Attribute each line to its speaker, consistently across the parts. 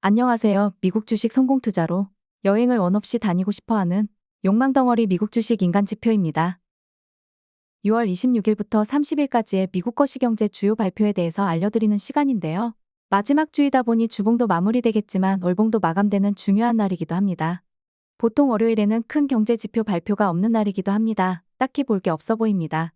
Speaker 1: 안녕하세요. 미국 주식 성공 투자로 여행을 원 없이 다니고 싶어 하는 욕망 덩어리 미국 주식 인간 지표입니다. 6월 26일부터 30일까지의 미국 거시경제 주요 발표에 대해서 알려드리는 시간인데요. 마지막 주이다 보니 주봉도 마무리되겠지만 월봉도 마감되는 중요한 날이기도 합니다. 보통 월요일에는 큰 경제 지표 발표가 없는 날이기도 합니다. 딱히 볼 게 없어 보입니다.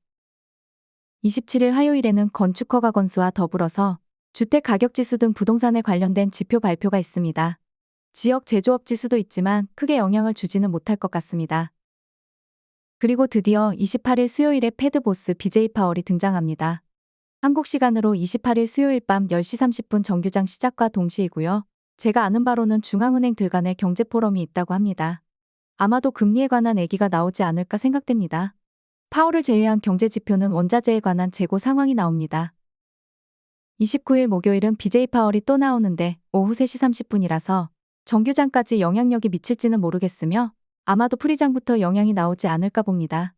Speaker 1: 27일 화요일에는 건축 허가 건수와 더불어서 주택 가격 지수 등 부동산에 관련된 지표 발표가 있습니다. 지역 제조업 지수도 있지만 크게 영향을 주지는 못할 것 같습니다. 그리고 드디어 28일 수요일에 패드 보스 BJ 파월이 등장합니다. 한국 시간으로 28일 수요일 밤 10시 30분 정규장 시작과 동시이고요. 제가 아는 바로는 중앙은행 들 간의 경제 포럼이 있다고 합니다. 아마도 금리에 관한 얘기가 나오지 않을까 생각됩니다. 파월을 제외한 경제 지표는 원자재에 관한 재고 상황이 나옵니다. 29일 목요일은 BJ 파월이 또 나오는데 오후 3시 30분이라서 정규장까지 영향력이 미칠지는 모르겠으며 아마도 프리장부터 영향이 나오지 않을까 봅니다.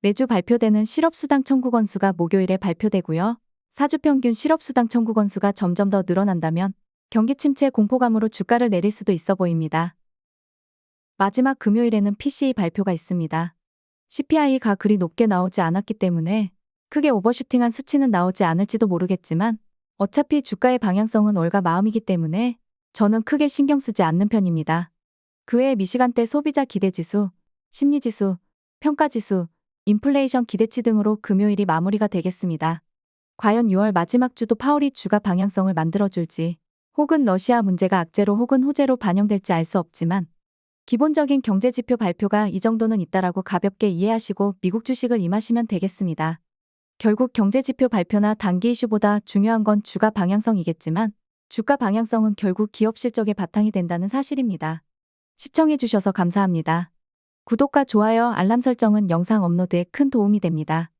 Speaker 1: 매주 발표되는 실업수당 청구 건수가 목요일에 발표되고요. 사주 평균 실업수당 청구 건수가 점점 더 늘어난다면 경기 침체 공포감으로 주가를 내릴 수도 있어 보입니다. 마지막 금요일에는 PCE 발표가 있습니다. CPI가 그리 높게 나오지 않았기 때문에 크게 오버슈팅한 수치는 나오지 않을지도 모르겠지만 어차피 주가의 방향성은 월가 마음이기 때문에 저는 크게 신경 쓰지 않는 편입니다. 그 외에 미시간대 소비자 기대지수, 심리지수, 평가지수, 인플레이션 기대치 등으로 금요일이 마무리가 되겠습니다. 과연 6월 마지막 주도 파월이 주가 방향성을 만들어줄지, 혹은 러시아 문제가 악재로 혹은 호재로 반영될지 알 수 없지만, 기본적인 경제지표 발표가 이 정도는 있다라고 가볍게 이해하시고 미국 주식을 임하시면 되겠습니다. 결국 경제지표 발표나 단기 이슈보다 중요한 건 주가 방향성이겠지만, 주가 방향성은 결국 기업 실적의 바탕이 된다는 사실입니다. 시청해주셔서 감사합니다. 구독과 좋아요, 알람 설정은 영상 업로드에 큰 도움이 됩니다.